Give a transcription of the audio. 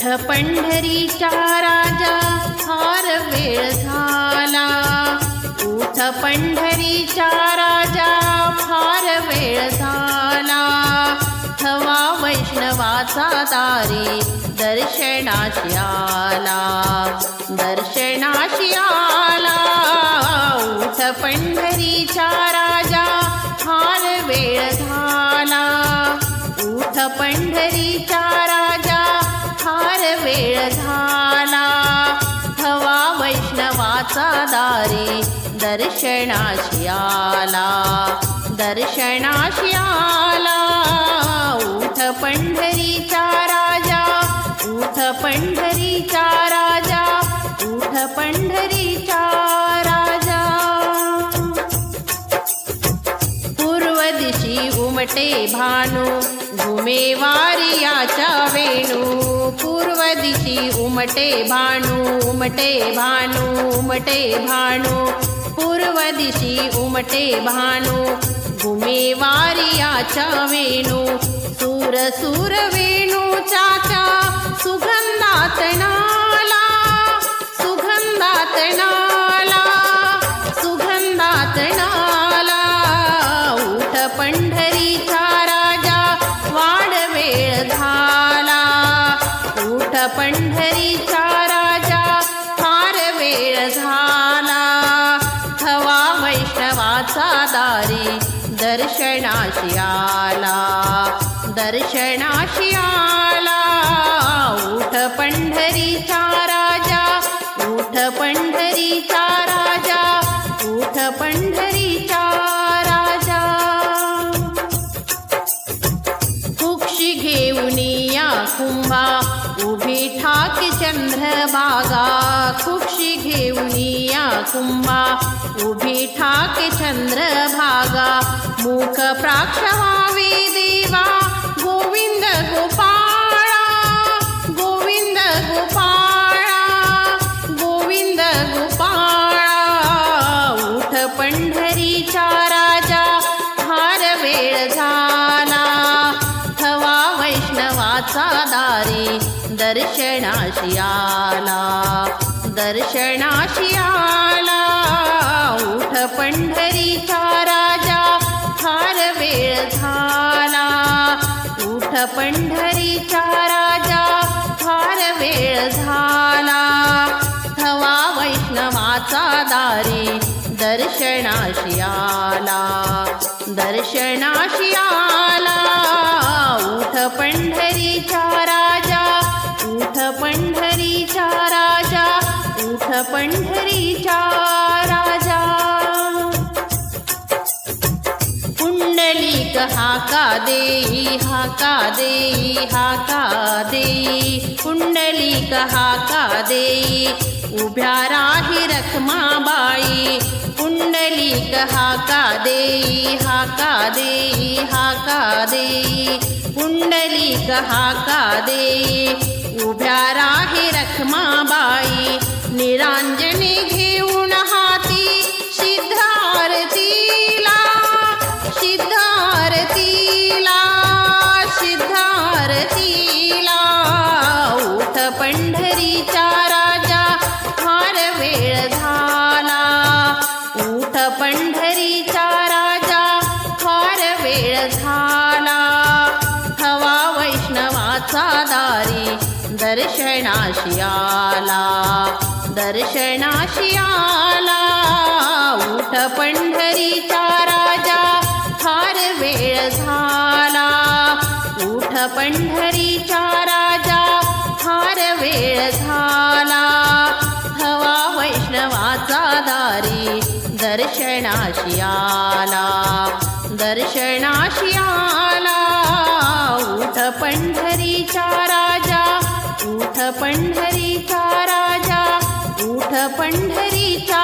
उठ पंढरीचा राजा फार वेळ झाला. उठ पंढरीचा राजा फार वेळ झाला. थवा वैष्णवाचा दारी दर्शनाशी आला. दर्शनाशी आला. उठ पंढरीचा राजा फार वेळ झाला. उठ पंढरीचा राजा फार वेळ झाला. हवा वैष्णवाचा दारी दर्शनाशी आला. दर्शनाशी आला. उठ पंढरीचा राजा उठ पंढरीचा राजा उठ पंढरीचा राजा. पूर्व दिशी उमटे भानू घुमे वारियाच्या उमटे भु उमटे भु उमटे भानदिशि उमटे भानो भूमेवारि आचा वेणु। सुर सुर वेणु चाचा सुगन्धातना वैष्णवाचा दारी दर्शनाशी आला. दर्शनाशी आला. चंद्रबागा कुक्षी घेऊन या कुंभा उभी ठाके चंद्रभागा मुख प्राक्षवा वैष्णवाचा दारी दर्शनाशी आला. दर्शनाशी आला. उठ पंढरीचा राजा फार वेळ झाला. उठ पंढरीचा राजा फार वेळ झाला. थवा वैष्णवाचा दारी दर्शनाशी आला. दर्शनाशी आला. उठ पंढरीचा राजा उठ पंढरीचा राजा उठ पंढरीचा राजा. पुंडलिक हाका देई हाका देई हाका देई पुंडलिक हाका देई उभ्या राही रखमाबाई पुंडलिक हाका देई हाका देई हाका देई पुंडलिक हाका देई उभ्या राहे रखमाबाई निरान दारी दर्शनाशी आला. दर्शनाशी आला. उठ पंढरीचा राजा फार वेळ झाला. उठ पंढरीचा राजा फार वेळ झाला. हवा वैष्णवाचा दारी दर्शनाशी आला. दर्शनाशी आला. उठ पंढरीचा राजा उठ पंढरीचा राजा उठ पंढरीचा